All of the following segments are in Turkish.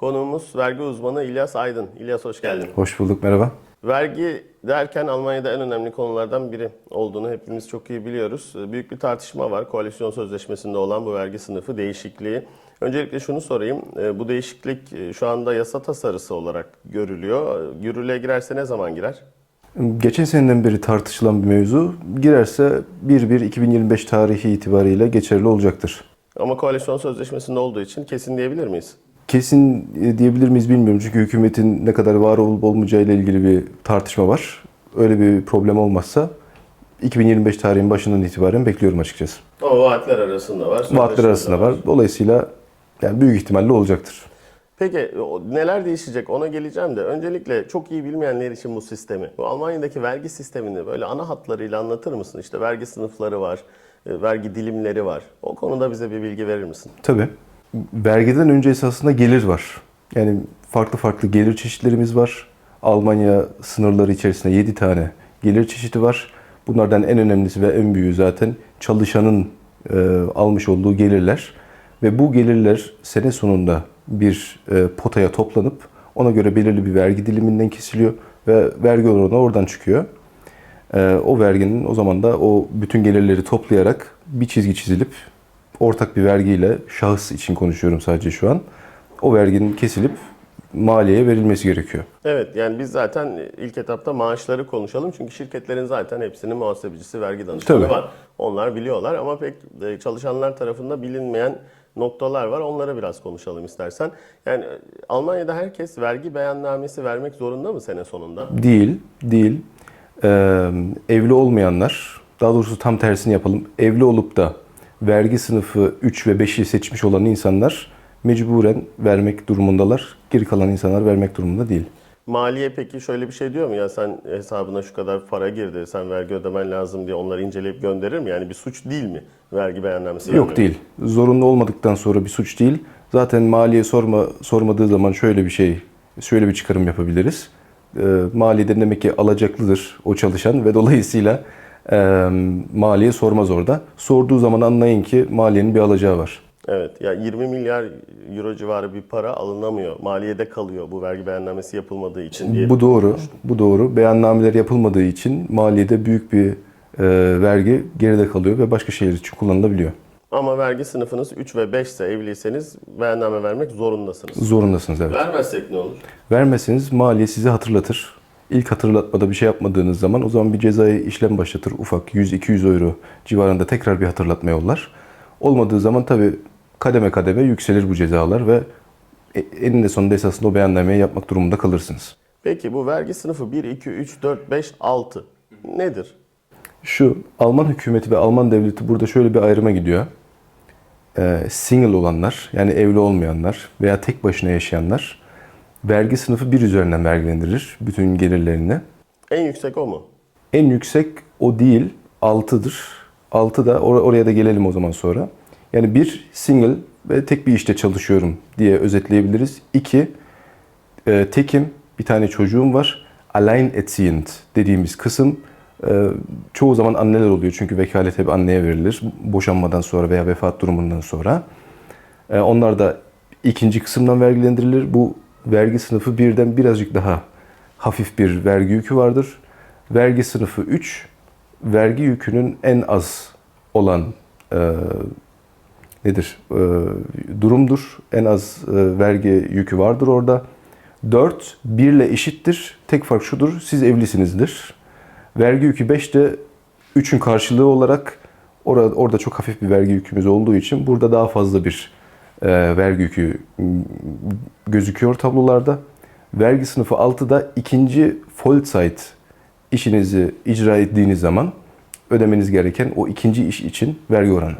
Konuğumuz vergi uzmanı İlyas Aydın. İlyas hoş geldin. Hoş bulduk, merhaba. Vergi derken Almanya'da en önemli konulardan biri olduğunu hepimiz çok iyi biliyoruz. Büyük bir tartışma var. Koalisyon sözleşmesinde olan bu vergi sınıfı değişikliği. Öncelikle şunu sorayım. E, Bu değişiklik e, şu anda yasa tasarısı olarak görülüyor. E, Yürürlüğe girerse ne zaman girer? Geçen seneden beri tartışılan bir mevzu. Girerse 1-1-2025 tarihi itibariyle geçerli olacaktır. Ama koalisyon sözleşmesinde olduğu için kesin diyebilir miyiz? Kesin e, diyebilir miyiz bilmiyorum çünkü hükümetin ne kadar var olup olmayacağı ile ilgili bir tartışma var. Öyle bir problem olmazsa 2025 tarihin başından itibaren bekliyorum açıkçası. Ama vaatler arasında var. Vaatler arasında var. Dolayısıyla yani büyük ihtimalle olacaktır. Peki o- neler değişecek ona geleceğim de öncelikle çok iyi bilmeyenler için bu sistemi, bu Almanya'daki vergi sistemini böyle ana hatlarıyla anlatır mısın? İşte vergi sınıfları var, e, vergi dilimleri var. O konuda bize bir bilgi verir misin? Tabii. Vergiden önce esasında gelir var. Yani farklı farklı gelir çeşitlerimiz var. Almanya sınırları içerisinde 7 tane gelir çeşidi var. Bunlardan en önemlisi ve en büyüğü zaten çalışanın e, almış olduğu gelirler. Ve bu gelirler sene sonunda bir e, potaya toplanıp ona göre belirli bir vergi diliminden kesiliyor ve vergi oranı oradan çıkıyor. Ee, o verginin o zaman da o bütün gelirleri toplayarak bir çizgi çizilip ortak bir vergiyle şahıs için konuşuyorum sadece şu an. O verginin kesilip maliyeye verilmesi gerekiyor. Evet yani biz zaten ilk etapta maaşları konuşalım. Çünkü şirketlerin zaten hepsinin muhasebecisi, vergi danışmanı Tabii. var. Onlar biliyorlar ama pek e, çalışanlar tarafında bilinmeyen noktalar var. Onlara biraz konuşalım istersen. Yani e, Almanya'da herkes vergi beyannamesi vermek zorunda mı sene sonunda? Değil, değil. Ee, evli olmayanlar, daha doğrusu tam tersini yapalım. Evli olup da vergi sınıfı 3 ve 5'i seçmiş olan insanlar mecburen vermek durumundalar. Geri kalan insanlar vermek durumunda değil. Maliye peki şöyle bir şey diyor mu ya sen hesabına şu kadar para girdi sen vergi ödemen lazım diye onları inceleyip gönderir mi? Yani bir suç değil mi vergi beyannamesi? Yok değil. Zorunlu olmadıktan sonra bir suç değil. Zaten maliye sorma sormadığı zaman şöyle bir şey, şöyle bir çıkarım yapabiliriz. Ee, maliyeden demek ki alacaklıdır o çalışan ve dolayısıyla e, maliye sormaz orada. Sorduğu zaman anlayın ki maliyenin bir alacağı var. Evet ya 20 milyar euro civarı bir para alınamıyor. Maliyede kalıyor bu vergi beyannamesi yapılmadığı için diye. Bu doğru, bu doğru. Beyannameler yapılmadığı için maliyede büyük bir e, vergi geride kalıyor ve başka şeyler için kullanılabiliyor. Ama vergi sınıfınız 3 ve 5 ise evliyseniz beyanname vermek zorundasınız. Zorundasınız evet. Vermezsek ne olur? Vermezseniz maliye sizi hatırlatır. İlk hatırlatmada bir şey yapmadığınız zaman o zaman bir cezai işlem başlatır. Ufak 100-200 euro civarında tekrar bir hatırlatma yollar. Olmadığı zaman tabi kademe kademe yükselir bu cezalar ve e- eninde sonunda esasında o beyannameyi yapmak durumunda kalırsınız. Peki bu vergi sınıfı 1, 2, 3, 4, 5, 6 nedir? Şu Alman hükümeti ve Alman devleti burada şöyle bir ayrıma gidiyor. Ee, single olanlar yani evli olmayanlar veya tek başına yaşayanlar vergi sınıfı bir üzerinden vergilendirilir bütün gelirlerini. En yüksek o mu? En yüksek o değil, 6'dır. 6 da or- oraya da gelelim o zaman sonra. Yani bir single ve tek bir işte çalışıyorum diye özetleyebiliriz. İki, e, tekim, bir tane çocuğum var. Alleinerziehend dediğimiz kısım e, çoğu zaman anneler oluyor. Çünkü vekalet hep anneye verilir. Boşanmadan sonra veya vefat durumundan sonra. E, onlar da ikinci kısımdan vergilendirilir. Bu vergi sınıfı birden birazcık daha hafif bir vergi yükü vardır. Vergi sınıfı 3, vergi yükünün en az olan e, nedir? E, durumdur. En az e, vergi yükü vardır orada. 4, 1 ile eşittir. Tek fark şudur, siz evlisinizdir. Vergi yükü 5 de 3'ün karşılığı olarak orada, orada çok hafif bir vergi yükümüz olduğu için burada daha fazla bir e, vergi yükü gözüküyor tablolarda. Vergi sınıfı 6'da ikinci Vollzeit işinizi icra ettiğiniz zaman ödemeniz gereken o ikinci iş için vergi oranı.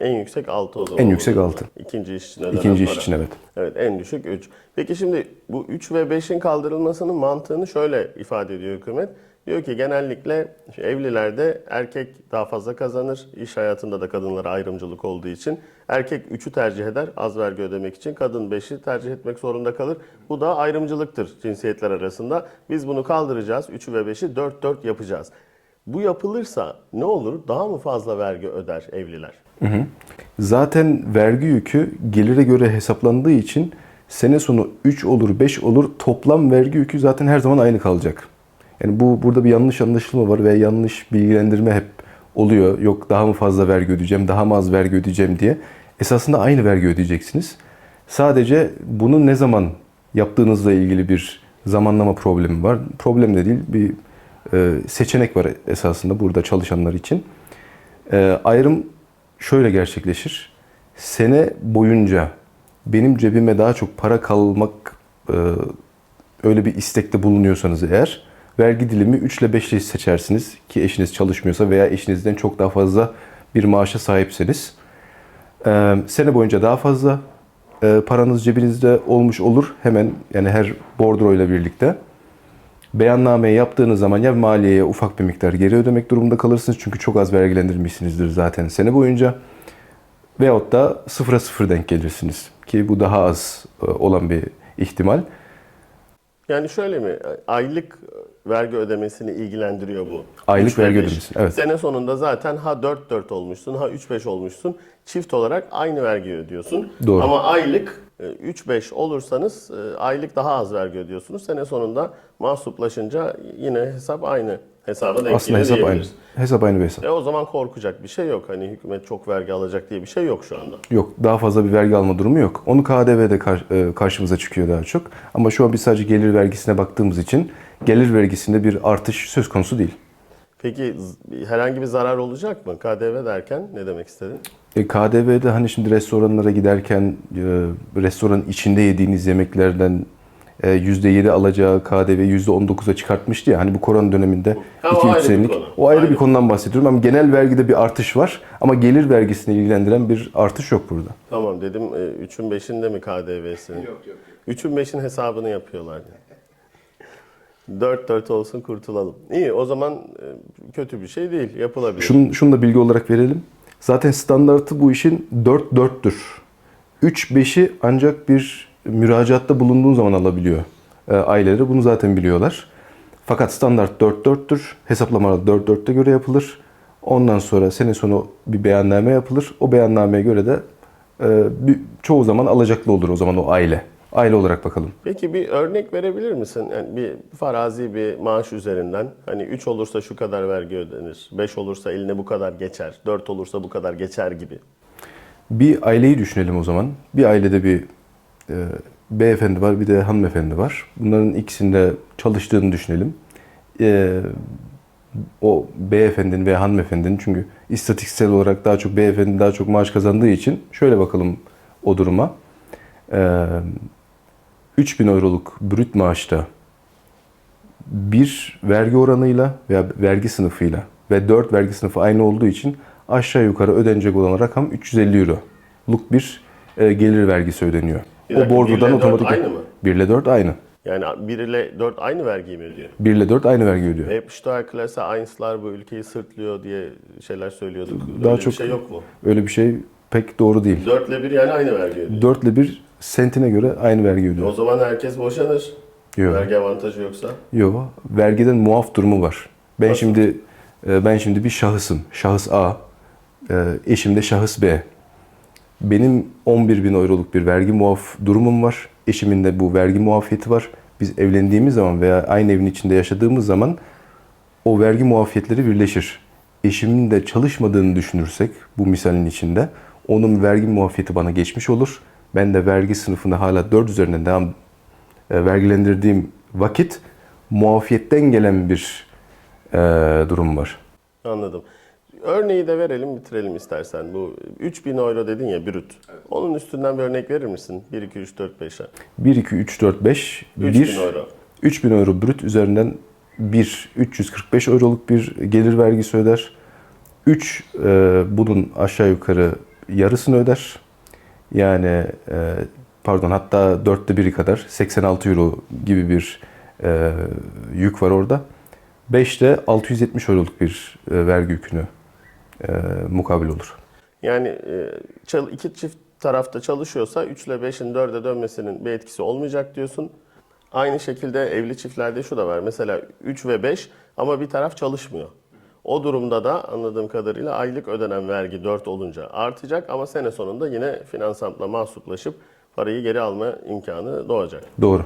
En yüksek 6 o zaman. En yüksek olur. altı. İkinci iş için İkinci iş için evet. Evet en düşük 3. Peki şimdi bu 3 ve 5'in kaldırılmasının mantığını şöyle ifade ediyor hükümet. Diyor ki genellikle şu evlilerde erkek daha fazla kazanır. İş hayatında da kadınlara ayrımcılık olduğu için. Erkek 3'ü tercih eder az vergi ödemek için. Kadın 5'i tercih etmek zorunda kalır. Bu da ayrımcılıktır cinsiyetler arasında. Biz bunu kaldıracağız. 3'ü ve 5'i 4-4 yapacağız. Bu yapılırsa ne olur? Daha mı fazla vergi öder evliler? Zaten vergi yükü gelire göre hesaplandığı için Sene sonu 3 olur 5 olur toplam vergi yükü zaten her zaman aynı kalacak. Yani bu burada bir yanlış anlaşılma var ve yanlış bilgilendirme hep oluyor. Yok daha mı fazla vergi ödeyeceğim, daha mı az vergi ödeyeceğim diye. Esasında aynı vergi ödeyeceksiniz. Sadece bunu ne zaman yaptığınızla ilgili bir zamanlama problemi var. Problem de değil, bir e, seçenek var esasında burada çalışanlar için. E, ayrım şöyle gerçekleşir. Sene boyunca benim cebime daha çok para kalmak e, öyle bir istekte bulunuyorsanız eğer vergi dilimi 3 ile 5 ile seçersiniz ki eşiniz çalışmıyorsa veya eşinizden çok daha fazla bir maaşa sahipseniz. E, sene boyunca daha fazla e, paranız cebinizde olmuş olur hemen yani her bordro ile birlikte. Beyannameyi yaptığınız zaman ya maliyeye ufak bir miktar geri ödemek durumunda kalırsınız çünkü çok az vergilendirmişsinizdir zaten sene boyunca. Veyahut da sıfıra sıfır denk gelirsiniz ki bu daha az e, olan bir ihtimal. Yani şöyle mi? Aylık vergi ödemesini ilgilendiriyor bu. Aylık Üç ve vergi beş. ödemesi, evet. Sene sonunda zaten ha 4-4 olmuşsun ha 3-5 olmuşsun. Çift olarak aynı vergi ödüyorsun. Doğru. Ama aylık e, 3-5 olursanız e, aylık daha az vergi ödüyorsunuz. Sene sonunda mahsuplaşınca yine hesap aynı hesaba denk Aslında hesap aynı. Hesap aynı bir hesap. E o zaman korkacak bir şey yok. Hani hükümet çok vergi alacak diye bir şey yok şu anda. Yok daha fazla bir vergi alma durumu yok. Onu KDV'de kar- e, karşımıza çıkıyor daha çok. Ama şu an biz sadece gelir vergisine baktığımız için gelir vergisinde bir artış söz konusu değil. Peki herhangi bir zarar olacak mı? KDV derken ne demek istedin? E, KDV'de hani şimdi restoranlara giderken e, restoran içinde yediğiniz yemeklerden %7 alacağı KDV %19'a çıkartmıştı ya hani bu korona döneminde Ha, o 2-3 ayrı bir senelik. konu. O ayrı, Ayrı. bir konudan bahsediyorum ama genel vergide bir artış var ama gelir vergisini ilgilendiren bir artış yok burada. Tamam dedim 3'ün 5'inde mi KDV'si? Yok yok. 3'ün 5'in hesabını yapıyorlar. 4-4 olsun kurtulalım. İyi o zaman e, kötü bir şey değil yapılabilir. Şunu, şunu da bilgi olarak verelim. Zaten standartı bu işin 4-4'tür. 3-5'i ancak bir müracaatta bulunduğun zaman alabiliyor e, aileleri. Bunu zaten biliyorlar. Fakat standart 4-4'tür. Hesaplamalar 4-4'te göre yapılır. Ondan sonra sene sonu bir beyanname yapılır. O beyannameye göre de e, bir- çoğu zaman alacaklı olur o zaman o aile. Aile olarak bakalım. Peki bir örnek verebilir misin? Yani bir farazi bir maaş üzerinden hani 3 olursa şu kadar vergi ödenir, 5 olursa eline bu kadar geçer, 4 olursa bu kadar geçer gibi. Bir aileyi düşünelim o zaman. Bir ailede bir beyefendi var, bir de hanımefendi var. Bunların ikisinde çalıştığını düşünelim. E, o beyefendinin veya hanımefendinin çünkü istatistiksel olarak daha çok beyefendi daha çok maaş kazandığı için şöyle bakalım o duruma. E, 3000 euroluk brüt maaşta bir vergi oranıyla veya vergi sınıfıyla ve 4 vergi sınıfı aynı olduğu için aşağı yukarı ödenecek olan rakam 350 euroluk bir e, gelir vergisi ödeniyor. Bir dakika, o bordrodan bir ile dört otomatik aynı mı? 1 ile 4 aynı. Yani 1 ile 4 aynı vergiyi mi ödüyor? 1 ile 4 aynı vergi ödüyor. Hep Steuerklasse 1'lar bu ülkeyi sırtlıyor diye şeyler söylüyorduk. Daha Öyle çok- bir şey yok mu? Öyle bir şey pek doğru değil. 4 ile 1 yani aynı vergi ödüyor. 4 ile 1 sentine göre aynı vergi O ödüyor. zaman herkes boşanır. Yok. Vergi avantajı yoksa. Yok. Vergiden muaf durumu var. Ben şimdi e, ben şimdi bir şahısım. Şahıs A. e, Eşim de şahıs B. Benim 11 bin euroluk bir vergi muaf durumum var. Eşimin de bu vergi muafiyeti var. Biz evlendiğimiz zaman veya aynı evin içinde yaşadığımız zaman o vergi muafiyetleri birleşir. Eşimin de çalışmadığını düşünürsek bu misalin içinde onun vergi muafiyeti bana geçmiş olur. Ben de vergi sınıfında hala 4 üzerinden devam e, vergilendirdiğim vakit muafiyetten gelen bir e, durum var. Anladım. Örneği de verelim bitirelim istersen. Bu 3000 euro dedin ya brüt. Onun üstünden bir örnek verir misin? 1, 2, 3, 4, 5'e. 1, 2, 3, 4, 5, 3000 1, euro. 3000 euro brüt üzerinden 1, 345 euroluk bir gelir vergisi öder. 3, e, bunun aşağı yukarı yarısını öder. Yani e, pardon hatta dörtte biri kadar 86 euro gibi bir e, yük var orada. 5 de 670 euroluk bir e, vergi yükünü e, mukabil olur. Yani e, iki çift tarafta çalışıyorsa 3 ile 5'in 4'e dönmesinin bir etkisi olmayacak diyorsun. Aynı şekilde evli çiftlerde şu da var. Mesela 3 ve 5 ama bir taraf çalışmıyor. O durumda da anladığım kadarıyla aylık ödenen vergi 4 olunca artacak ama sene sonunda yine finansantla mahsuplaşıp parayı geri alma imkanı doğacak. Doğru.